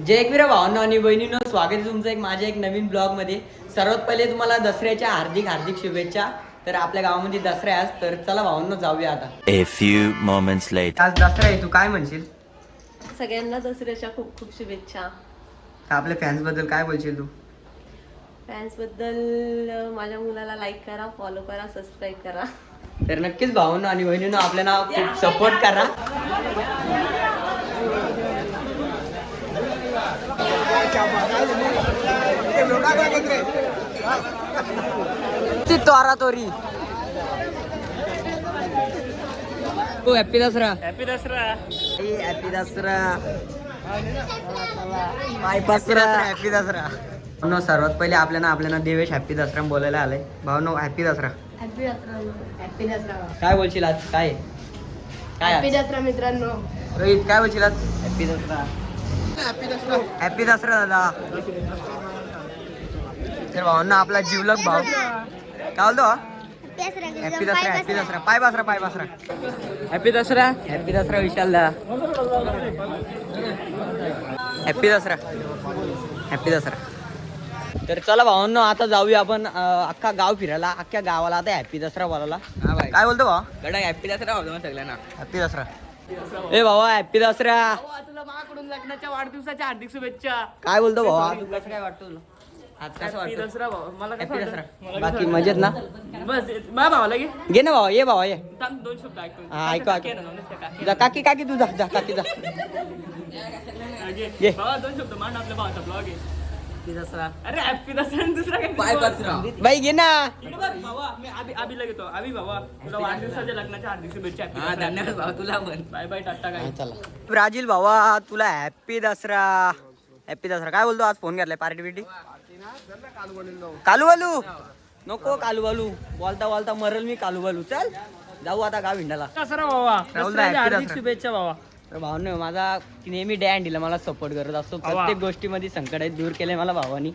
जय एकविरा भावांनो आणि बहिणींनो स्वागत आहे तुमचं एक माझ्या एक नवीन ब्लॉगमध्ये सर्वात पहिले तुम्हाला दसऱ्याच्या हार्दिक हार्दिक शुभेच्छा. तर आपल्या गावामध्ये दसरा आहे आज तर चला भावांनो जाऊया आता. A few moments later. आज दसरा आहे तू काय म्हणशील? सगळ्यांना दसऱ्याच्या खूप खूप शुभेच्छा. आपल्या फॅन्सबद्दल काय बोलशील तू? फॅन्सबद्दल अं, माझ्या मुलाला लाईक करा फॉलो करा सबस्क्राईब करा. तर नक्कीच भावांनो आणि बहिणींनो आपल्याला खूप सपोर्ट करा. ती तोरा तोरी हो happy Dasara happy Dasara happy Dasara my Dasara happy Dasara भावनो सर्वात पहिले आपल्याला आपल्याला देवेश हॅपी दसरा बोलायला आलंय. भावनो happy Dasara happy Dasara happy Dasara काय बोलशील आज? काय? काय? दसरा मित्रांनो. रोहित काय बोलशील आज? हॅपी दसरा हॅपी दसरा दादा. तर भावांना आपला जीवलक भाव काय बोलतो? हॅपी दसरा हॅपी दसरा पाय बसरा पाय बसरा. हॅपी दसरा हॅपी दसरा विशाल दा. हॅपी दसरा हॅपी दसरा तर चला भावांनो आता जाऊया आपण अख्खा गाव फिरायला अख्ख्या गावाला आता हॅपी दसरा बोलायला. काय बोलतो भावा कडा हॅपी दसरा होतो सगळ्यांना. हॅपी दसरा ए भावा हॅपी दसरा तुला माझ्याकडून लग्नाच्या वाढदिवसाच्या हार्दिक शुभेच्छा. काय बोलतो भावा? तू कसं काय वाटतो तुला? आज कसं हॅपी वाटतं? दसरा भाऊ मला कसं मला बाकी मजेत ना? बस माझ्या भावाला घे. घे ना भावा ये भावा ये. थांब दोन शब्द ऐकून हा, ऐकू, जा काकी काकी तू जा जा काकी जा. घे. भावा दोन शब्द मान आपल्या भावाचा ब्लॉग आहे. दसरा. अरे हॅपी दसरा आणि दुसरा काय? बाई घे ना. इकडे बघ, भावा मी आबी आबीला घेतो. आबी भावा तुला वाढदिवसाच्या लग्नाच्या हार्दिक शुभेच्छा धन्यवाद भावा तुला पण. बाय बाय टाटा काय चला. ब्राजील भावा तुला हॅपी दसरा. हॅपी दसरा. काय बोलतो आज? फोन घेतलाय पार्टी बिटी कालू बालू नको कालू बालू बोलता बोलता मरल मी कालू बालू चल जाऊ आता गाव हिंडाला दसरा भावा. दसऱ्याच्या हार्दिक दसरा. शुभेच्छा भावा. भावने माझा नेहमी डॅन दिला मला सपोर्ट करत असतो. प्रत्येक गोष्टीमध्ये संकट आहे दूर केले मला भावानी.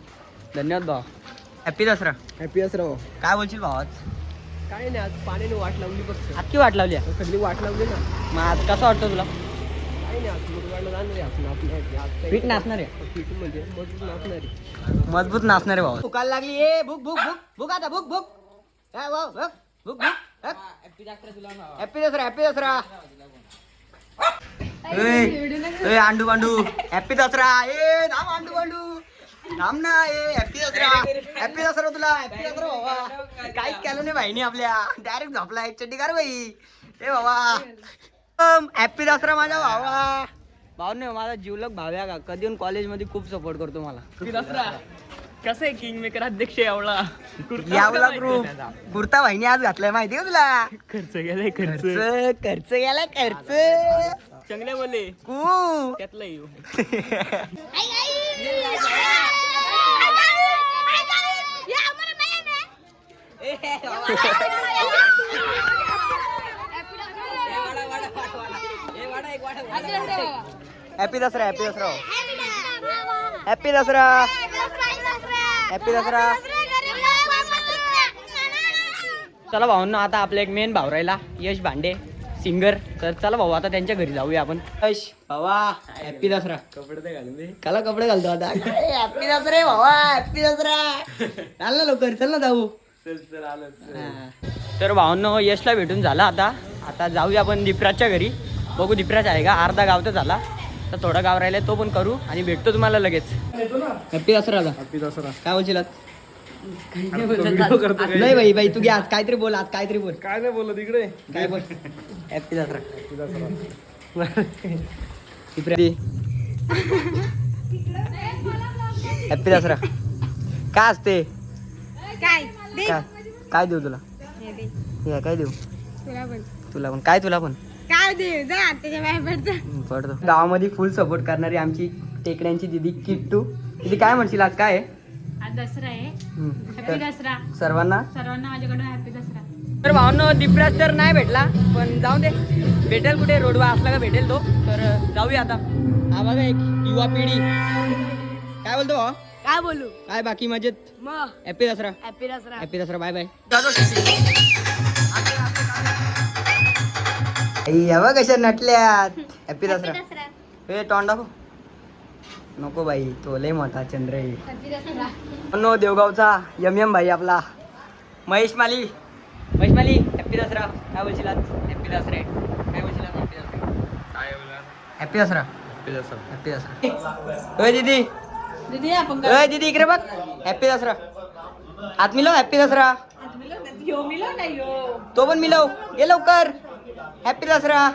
धन्यवाद भावा. हॅपी दसरा. हॅपी दसरा भाऊ काय बोलशील भावाच काय नाही आज पाण्याने वाट लावली फक्त. आजची वाट लावली आहे. सगळी वाट लावली ना. मग आज कसं वाटतं तुला? काय नाही आज मुरगाडला जाणार आहे आपण आपल्या पीठ नाचणार आहे? पीठ म्हणजे मजबूत नाचणार आहे. मजबूत नाचणार आहे भाऊ भुकायला लागली ए भूक भूक भूक. भूक आता भूक भूक. काय भाऊ भूक? भूक भूक हॅपी दसरा हॅपी दसरा. ए, ए आंडू बांडू हॅपी दसरा. ए थांब आंडू बांडू. थांब ना ए हॅपी दसरा. हॅपी दसरा तुला हॅपी दसरा बाबा. काहीच केलं नाही भाईनी आपल्या. डायरेक्ट झोपलाय चड्डी कर बाई. ए बाबा. हॅपी दसरा माझा भावा. भाऊ नाही माझा जीवलक भाव आहे का? कधी येऊन कॉलेजमध्ये खूप सपोर्ट करतो मला. हॅपी दसरा. कसं आहे किंग मेकर अध्यक्ष यावला यावला ग्रुप कुर्ता भाईने आज घातलाय माहिती का तुला? खर्च गेलाय खर्च. खर्च खर्च गेला खर्च. चांगले बोले. कू. त्यातलं येऊ. Happy Dasara happy Dasara happy Dasara happy Dasara चला भाऊंना आता आपला एक मेन भाऊ राहिला यश भांडे. सिंगर. तर चला भाऊ आता त्यांच्या घरी जाऊया आपण. यश भावा हॅपी दसरा. कपडे ते घालून दे. काला कपडे घालतो आता. हॅपी दसरा भावा हॅपी दसरा. चाल ना लवकर चल ना जाऊ. चल चल आलं हा. तर भावांनो यशला भेटून झाला आता. आता जाऊया आपण दीपराजच्या घरी. बघू दीपराज आहे का? अर्धा गाव तर झाला. तर थोडा गाव राहिलाय तो पण करू आणि भेटतो तुम्हाला लगेच. Happy Dasara happy Dasara. काय बोलशील? नाही बाई बाई तू घे आज काहीतरी बोल आज काहीतरी बोल. काय नाही बोलत इकडे काय बोल? हॅपी दसरा हॅपी दसरा काय असते? काय? देऊ तुला? हे काय देऊ? तुला पण. तुला पण. काय तुला पण? काय दे? जा त्याच्या बाहेर पडतो. गावामध्ये फुल सपोर्ट करणारी आमची टेकड्यांची दिदी किट्टू. दिदी काय म्हणशील आज काय आहे? आज दसरा आहे. हम्म. हॅपी तर दसरा. सर्वांना? सर्वांना माझ्याकडून हॅपी दसरा. तर भावनो दीपराज तर नाही भेटला पण जाऊ दे. भेटेल कुठे? रोडवा असला का भेटेल तो. तर जाऊया आता. हा बघा एक युवा पिढी. काय बोलतो भावा? काय बोलू? काय बाकी मजेत? मग happy Dasara. Happy Dasara. Happy Dasara. Bye bye या बघ कशा नटल्यात? हॅपी दसरा. हे तोंड दाखव. नको बाई तो लय मोठा चंद्र आहे. नो देवगावचा यम यम भाई आपला. महेश माली. महेश माली हॅप्पी दसरा. काय बोलशील आज? हॅप्पी दसरा. आहे. काय बोलशील आज? Happy Dasara. Happy Dasara. Happy Dasara. ओय दीदी. दीदी आपण ओय दीदी इकडे बघ. हॅप्पी दसरा. हात मिलव हॅप्पी दसरा. यो मिलो नाही यो. तो पण मिलव ये लवकर. हॅप्पी दसरा.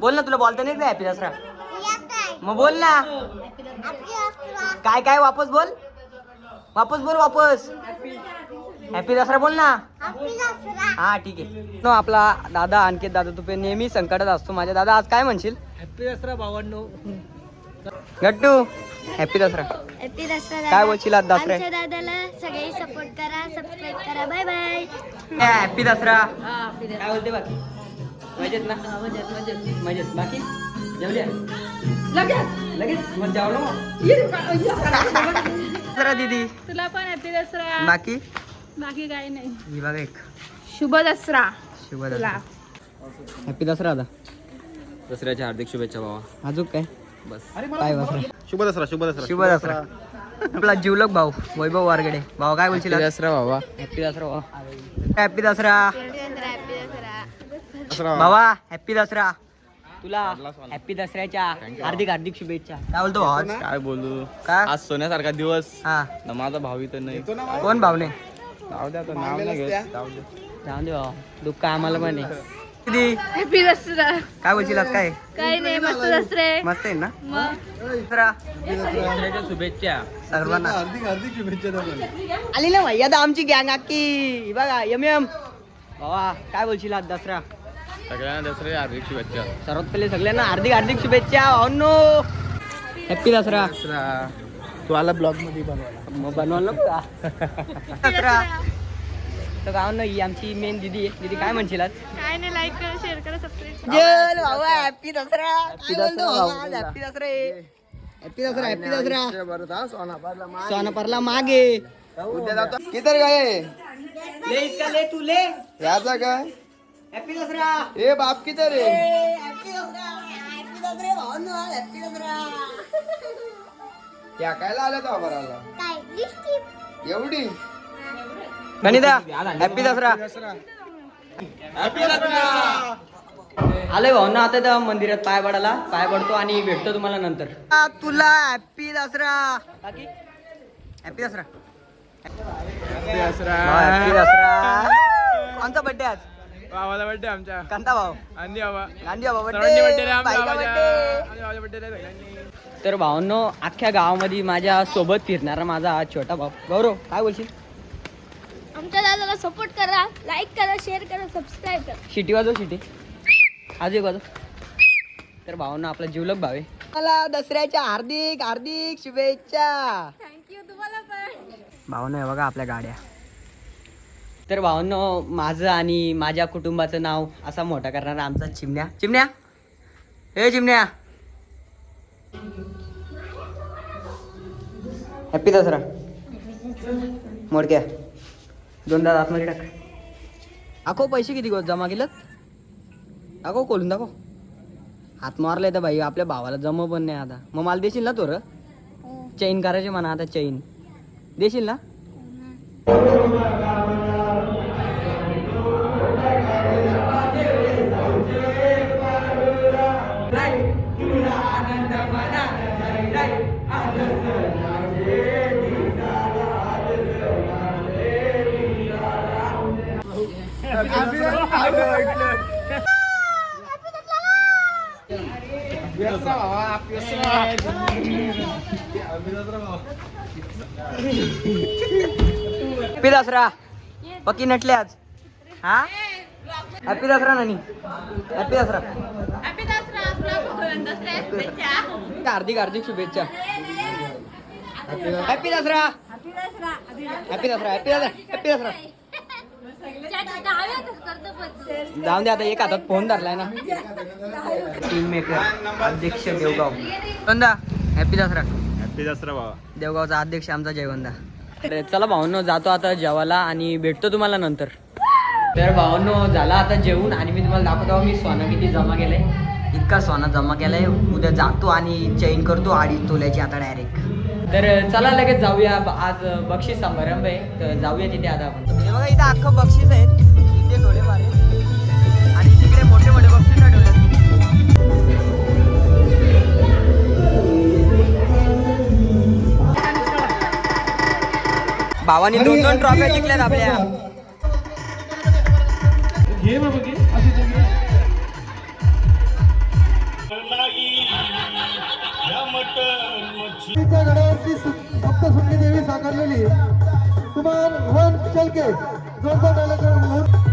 बोल ना तुला बोलता नाही हॅप्पी दसरा? मग बोल ना. काय काय वापस बोल. वापस बोल वापस. हॅपी दसरा बोल ना. हा ठीक आहे. नो आपला दादा आणखी दादा तुपे नेहमी संकटात असतो माझ्या. दादा आज काय म्हणशील? हॅप्पी दसरा भावांनो. गट्टू हॅपी दसरा. हॅपी दसरा काय बोलशील आज दसरा आमच्या दादाला सगळे सपोर्ट करा सबस्क्राईब करा. Bye bye happy Dasara. हा काय बोलते बाकी? मजेत ना? मजेत मजेत. मजेत. बाकी? जेवल्या लगेच लगेच मग जेवलो मग दसरा दीदी तुला पण हॅपी दसरा बाकी बाकी काही नाही. ही बघा एक शुभ दसरा. शुभ दसरा. हॅपी दसरा दादा दसऱ्याच्या हार्दिक शुभेच्छा भावा. अजून काय? बस. काय दसरा शुभ दसरा शुभ दसरा. शुभ दसरा. आपला जीवलक भाऊ वैभव वारगडे. भाऊ काय बोलशील दसरा भावा. हॅपी दसरा भाऊ हॅपी दसरा. हॅपी दसरा दसरा. भावा हॅपी दसरा. तुला हॅपी दसऱ्याच्या हार्दिक हार्दिक शुभेच्छा. काय बोलतो भाऊ आज? काय बोलू? का आज सोन्यासारखा दिवस. हा. न माझा भावी तर नाही. कोण भावने? जाऊ द्या आता नाव नाही घेत. जाऊ दे. भाऊ दुःख आम्हाला पण आहे. हॅपी दसरा. काय बोलशील आज? काय? काही नाही मस्त दसरा. मस्त आहे ना? मग? दसरा? दसऱ्याच्या शुभेच्छा. सर्वांना. आली ना भाई आता आमची गँग अक्की बघा यम यम. भावा काय बोलशील आज दसरा? सगळ्यांना दसऱ्या हार्दिक शुभेच्छा. सर्वात पहिले सगळ्यांना हार्दिक हार्दिक शुभेच्छा भावनो हॅपी दसरा. तू आला ब्लॉगमध्ये बनवायला. मग का दसरा. तर गाव ना ही आमची मेन दिदी आहे. दिदी काय म्हणशील आज? काय नाही लाईक करा शेअर करा subscribe happy Dasara. Happy Dasara happy Dasara happy Dasara happy Dasara. सोना परला मागे. किती काय ले इसका ले तू ले. याचा काय? हॅपी दसरा ए बाप किती रे हॅपी दसरा हॅपी दसरा भावनो हॅपी दसरा या कायला आल्या तो आम्हाला एवढी गणिता हॅपी दसरा आलोय भाऊ ना आता त्या मंदिरात पाय पडायला पाय पडतो आणि भेटतो तुम्हाला नंतर तुला हॅपी दसरा बाकी हॅपी दसरा दसरा हॅपी दसरा कोणता बर्थडे आज भावाला बड्डे आमच्या. कांता भाऊ अंदी बाबा. गांधी बाबा सर्वांनी birthday रे आमच्या भावाच्या. आमच्या भावाच्या birthday रे सगळ्यांनी. तर भावांनो अख्ख्या गावामध्ये माझ्या सोबत फिरणारा माझा हा छोटा भाऊ. गौरव काय बोलशील? आमच्या दादाला सपोर्ट करा लाईक करा शेअर करा सबस्क्राईब करा. शिटी वाजव शिटी. आजू एक वाजव. तर भावांना आपला जीवलक भाव आहे. मला दसऱ्याच्या हार्दिक हार्दिक शुभेच्छा. थँक्यू तुम्हाला पण. भावनो आहे बघा आपल्या गाड्या. तर भावनो माझं आणि माझ्या कुटुंबाचं नाव असा मोठा करणारा आमचा चिमण्या. चिमण्या? हे चिमण्या. हॅपी दसरा. मोडक्या. दोनदा आतमध्ये टाक. दाखव पैसे किती गो जमा केलं दाखव खोलून दाखव. हात मारले तर भाई आपल्या भावाला जमा पण नाही आता. मग मला देशील ना तो र चैन करायचे म्हणा आता चैन देशील ना. हॅपी दसरा. पक्की नटले आज. हा? हॅपी दसरा नानी. हॅपी दसरा. हार्दिक हार्दिक शुभेच्छा. Happy Dasara. Happy Dasara. Happy Dasara happy Dasara. जाऊन दे आता एक हातात फोन धरलाय ना. टीम मेकर अध्यक्ष देवगाव. वंदा हॅपी दसरा. हॅपी दसरा भावा. देवगावचा अध्यक्ष आमचा जयवंदा. अरे चला भावांनो जातो आता जेवायला आणि भेटतो तुम्हाला नंतर. तर भावांनो झाला आता जेवून आणि मी तुम्हाला दाखवतो मी सोनं किती जमा केलंय. इतका सोना जमा केलाय. उद्या जातो आणि चैन करतो अडीच तोल्याची आता डायरेक्ट तर चला लगेच जाऊया. आज बक्षीस समारंभ आहे. तर जाऊया तिथे आता आपण. बघा इथं अख्खं बक्षीस आहेत. इथे थोडेफार आहेत. आणि तिकडे मोठे मोठे बक्षीस ठेवले भावानी दोन दोन ट्रॉफ्या जिंकल्यात आपल्या. त्या सुटली देवी साकारलेली कुमार वन शेलके जोरदार डायलॉग करून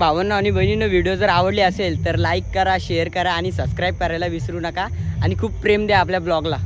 भावांना आणि बहिणीनं व्हिडिओ जर आवडली असेल तर लाईक करा शेअर करा आणि सबस्क्राईब करायला विसरू नका. आणि खूप प्रेम द्या आपल्या ब्लॉगला